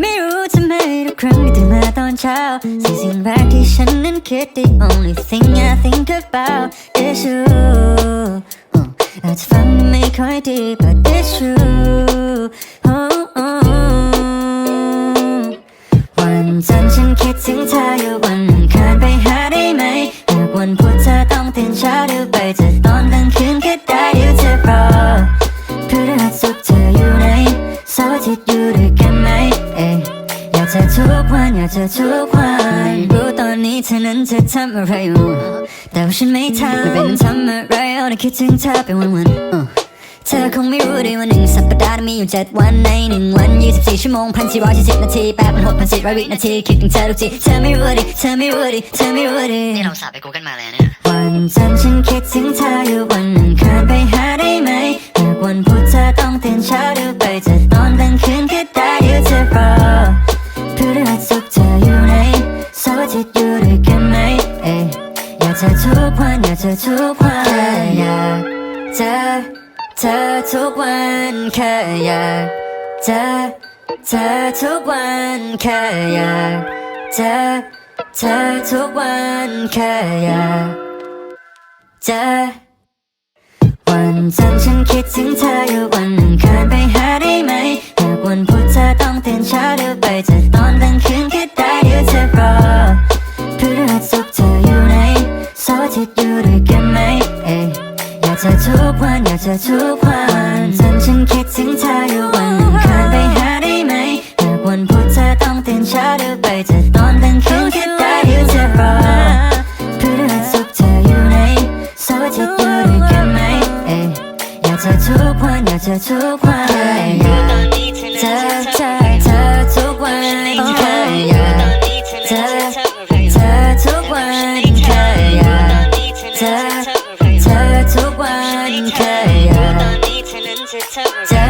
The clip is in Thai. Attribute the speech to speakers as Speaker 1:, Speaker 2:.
Speaker 1: ไม่รู้ทำไมทุกครั้งที่ตื่นมาตอนเช้าสิ่งสิ่งแรกที่ฉันนั้นคิด The only thing I think about is you อาจจะฟังไม่ค่อยดี but it's true oh, oh. วันจันทร์ฉันคิดถึงเธออยู่วันอังคารไปหาได้ไหมหากวันพุธเธอต้องตื่นเช้าเดี๋ยวไปจะตอง อยากเจอทุกวันอยากเจอทุกวันรู้ตอนนี้เธอนั้นจะทำอะไรอยู่แต่ว่าฉันไม่ทำไม่เป็นทำอะไรเอาแต่คิดถึงเธอเป็นวันๆ uh เธอคงไม่รู้ดีว่าหนึ่งสัปดาห์มีอยู่เจ็ดวันในหนึ่งวันยี่สิบสี่ชั่วโมงพันสี่ร้อยสี่สิบนาทีแปดพันหกพันสี่ร้อยวินาทีคิดถึงเธอทุกทีเธอไม่รู้ดิเธอไม่รู้ดิเธอไม่รู้ดิ
Speaker 2: นี่เราสาบไปกูกันมาเลยเนี่ย
Speaker 1: วันจันทร์ฉันคิดถึงเธออยู่วันอังคารไปหาได้ไหมหากวันพุธเธอต้องตื่นเช้าเดี๋ยวไปจะตอนกลางคืนก็ได้เดี๋ยวเธอรอ เจอทุกวันอยากเจอทุกวันแค่อยากเจอเธอทุกวันแค่อยากเจอเธอทุกวันแค่อยากเจอเธอทุกวันแค่อยากเจอวันจันทร์ฉันคิดถึงเธออยู่วันอังคาร ทิตย์อยู่ด้วยกันไหมเอ๊ะอยากเจอทุกวัน อยากเจอทุกวันจนฉันคิดถึงเธออยู่วันอังคารไปหาได้ไหมหากวันพุธเธอต้องตื่นเช้าเดี๋ยวไปจะตอนกลางคืนก็ได้เดี๋ยวเธอรอพฤหัสศุกร์เธออยู่ไหนเสาร์อาทิตย์อยู่ด้วยกันไหมเอ๊ะอยากเจอทุกวัน อยากเจอทุกวัน เธอ เธอทุกวันแค่อยากเจอ